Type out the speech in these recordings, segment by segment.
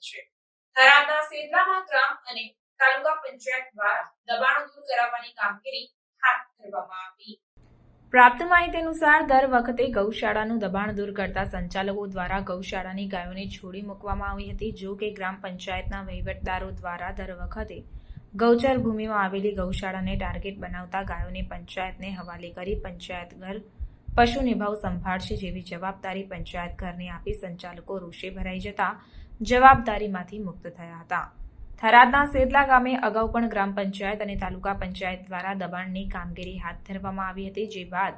છે. થરાદના સેદલામાં ગ્રામ અને તાલુકા પંચાયત દ્વારા દબાણો દૂર કરાવવાની કામગીરી હાથ ધરવામાં આવી. પ્રાપ્ત માહિતી અનુસાર, દર વખતે ગૌશાળાનું દબાણ દૂર કરતા સંચાલકો દ્વારા ગૌશાળાની ગાયોને છોડી મૂકવામાં આવી હતી. જો કે, ગ્રામ પંચાયતના વહીવટદારો દ્વારા દર વખતે ગૌચર ભૂમિમાં આવેલી ગૌશાળાને ટાર્ગેટ બનાવતા ગાયોને પંચાયતને હવાલે કરી પંચાયત ઘર પશુ નિભાવ સંભાળશે જેવી જવાબદારી પંચાયત ઘરને આપી સંચાલકો રોષે ભરાઈ જતા જવાબદારીમાંથી મુક્ત થયા હતા. થરાદના સેદલા ગામે અગાઉ પણ ગ્રામ પંચાયત અને તાલુકા પંચાયત દ્વારા દબાણની કામગીરી હાથ ધરવામાં આવી હતી, જે બાદ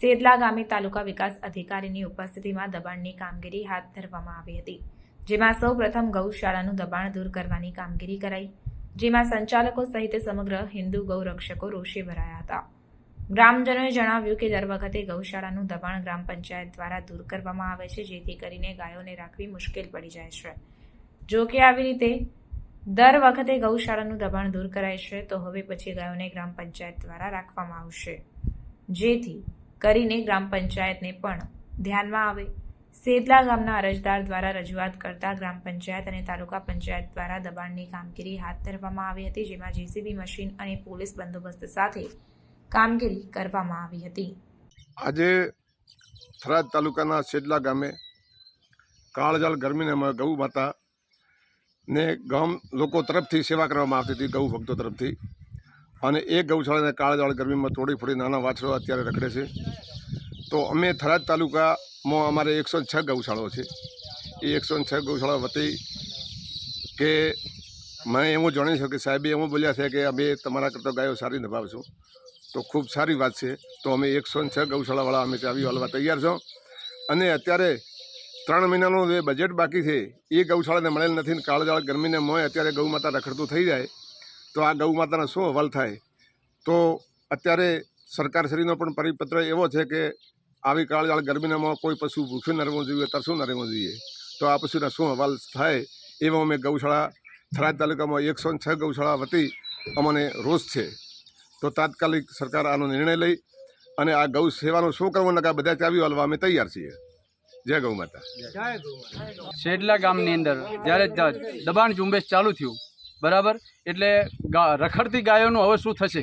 સેદલા ગામે તાલુકા વિકાસ અધિકારીની ઉપસ્થિતિમાં દબાણની કામગીરી હાથ ધરવામાં આવી હતી, જેમાં સૌ પ્રથમ ગૌશાળાનું દબાણ દૂર કરવાની કામગીરી કરાઈ, જેમાં સંચાલકો સહિત સમગ્ર હિન્દુ ગૌરક્ષકો રોષે ભરાયા હતા. ગ્રામજનોએ જણાવ્યું કે દર વખતે ગૌશાળાનું દબાણ ગ્રામ પંચાયત દ્વારા દૂર કરવામાં આવે છે, જેથી કરીને ગાયોને રાખવી મુશ્કેલ પડી જાય છે. જો કે આવી રીતે દર વખતે ગૌશાળાનું દબાણ દૂર કરાય છે, તો હવે પછી ગાયોને ગ્રામ પંચાયત દ્વારા રાખવામાં આવશે. જેથી કરીને ગ્રામ પંચાયતને પણ ધ્યાનમાં આવે. સેદલા ગામના અરજદાર દ્વારા રજૂઆત કરતા ગ્રામ પંચાયત અને તાલુકા પંચાયત દ્વારા દબાણની કામગીરી હાથ ધરવામાં આવી હતી, જેમાં જેસીબી મશીન અને પોલીસ બંદોબસ્ત સાથે કામગીરી કરવામાં આવી હતી. આજે થરાદ તાલુકાના સેડલા ગામે કાળજાળ ગરમીને ગૌ માતા ને ગામ લોકો તરફથી સેવા કરવામાં આવતી હતી, ગૌ ભક્તો તરફથી. અને એ ગૌશાળાને કાળજાળ ગરમીમાં તોડી ફોડી નાના વાછળો અત્યારે રખડે છે. તો અમે થરાદ તાલુકામાં અમારે એકસો છ ગૌશાળાઓ છે. એ એકસો છ ગૌશાળા વતી કે મેં એવું જાણી છું કે સાહેબે એવું બોલ્યા છે કે અમે તમારા કરતાં ગાયો સારી નિભાવશું તો ખૂબ સારી વાત છે. તો અમે એકસો છ, ગૌશાળાવાળા, અમે ચાવી વાળવા તૈયાર છો. અને અત્યારે ત્રણ મહિનાનું જે બજેટ બાકી છે, એ ગૌશાળાને મળેલ નથી કાળજાળ ગરમીને મોય અત્યારે ગૌ માતા રખડતું થઈ જાય. તો આ ગૌ માતાનો શું હવાલ થાય? તો અત્યારે સરકારશ્રીનો પણ પરિપત્ર એવો છે કે આવી કાળજાળ ગરમીનામાં કોઈ પશુ ભૂખ્યું ન રહેવું જોઈએ, તરસું ન રહેવું જોઈએ. તો આ પશુના શું હવાલ થાય એવો અમે ગૌશાળા થરાદ તાલુકામાં એકસો છ ગૌશાળા વતી અમને રોષ છે. તો તાત્કાલિક સરકાર આનો નિર્ણય લઈ અને આ ગૌ સેવાનું શું કરવું નકા બધા ચાવી વાલવા અમે તૈયાર છીએ. જય ગૌ માતા. શેડલા ગામની અંદર જ્યારે દબાણ ઝુંબેશ ચાલુ થયું, બરાબર? એટલે રખડતી ગાયોનું હવે શું થશે?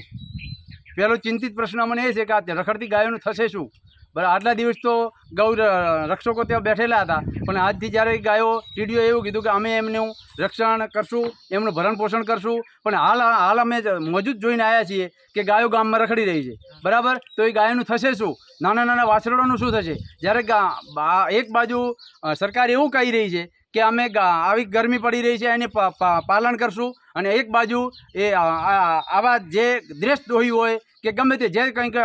પહેલો ચિંતિત પ્રશ્ન મને એ છે કે આ રખડતી ગાયોનું થશે શું? બરાબર આટલા દિવસ તો ગૌ રક્ષકો ત્યાં બેઠેલા હતા, પણ આજથી જ્યારે ગાયો ટીડીઓ એવું કીધું કે અમે એમનું રક્ષણ કરશું, એમનું ભરણ પોષણ કરશું, પણ હાલ હાલ અમે મોજૂદ જોઈને આવ્યા છીએ કે ગાયો ગામમાં રખડી રહી છે. બરાબર? તો એ ગાયોનું થશે શું? નાના નાના વાછરડોનું શું થશે? જ્યારે એક બાજુ સરકાર એવું કહી રહી છે કે અમે આવી ગરમી પડી રહી છે, એને પાલન કરશું. અને એક બાજુ એ આવા જે દ્રેશ દોહી હોય, કે ગમે તે, જે કંઈક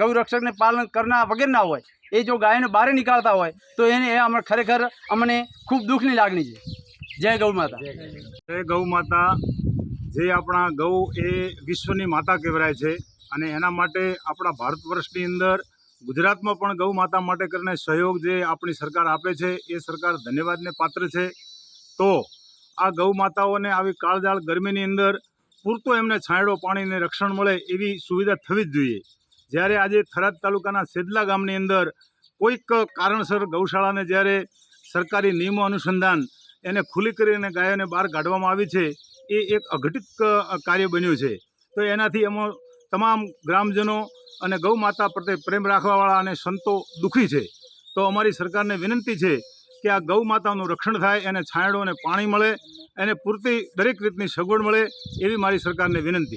ગૌરક્ષકને પાલન કરનાર વગેરેના હોય, એ જો ગાયને બહાર નીકાળતા હોય, તો એને એ અમે ખરેખર અમને ખૂબ દુઃખની લાગણી છે. જય ગૌ માતા. જય ગૌ માતા. જે આપણા ગૌ એ વિશ્વની માતા કહેવાય છે. અને એના માટે આપણા ભારત વર્ષની અંદર ગુજરાતમાં પણ ગૌ માતા માટે કરીને સહયોગ જે આપણી સરકાર આપે છે, એ સરકાર ધન્યવાદને પાત્ર છે. તો આ ગૌ માતાઓને આવી કાળજાળ ગરમીની અંદર પૂરતો એમને છાંયડો પાણીને રક્ષણ મળે એવી સુવિધા થવી જ જોઈએ. જ્યારે આજે થરાદ તાલુકાના સેદલા ગામની અંદર કોઈક કારણસર ગૌશાળાને જ્યારે સરકારી નિયમો અનુસંધાન એને ખુલ્લી કરીને ગાયોને બહાર કાઢવામાં આવી છે, એ એક અઘટિત કાર્ય બન્યું છે. તો એનાથી એમાં તમામ ગ્રામજનો અને ગૌ માતા પ્રત્યે પ્રેમ રાખવાવાળા અને સંતો દુઃખી છે. તો અમારી સરકારને વિનંતી છે કે આ ગૌ માતાનું રક્ષણ થાય, એને છાંયડો અને પાણી મળે, એને પૂરતી દરેક રીતની સગવડ મળે એવી મારી સરકારને વિનંતી.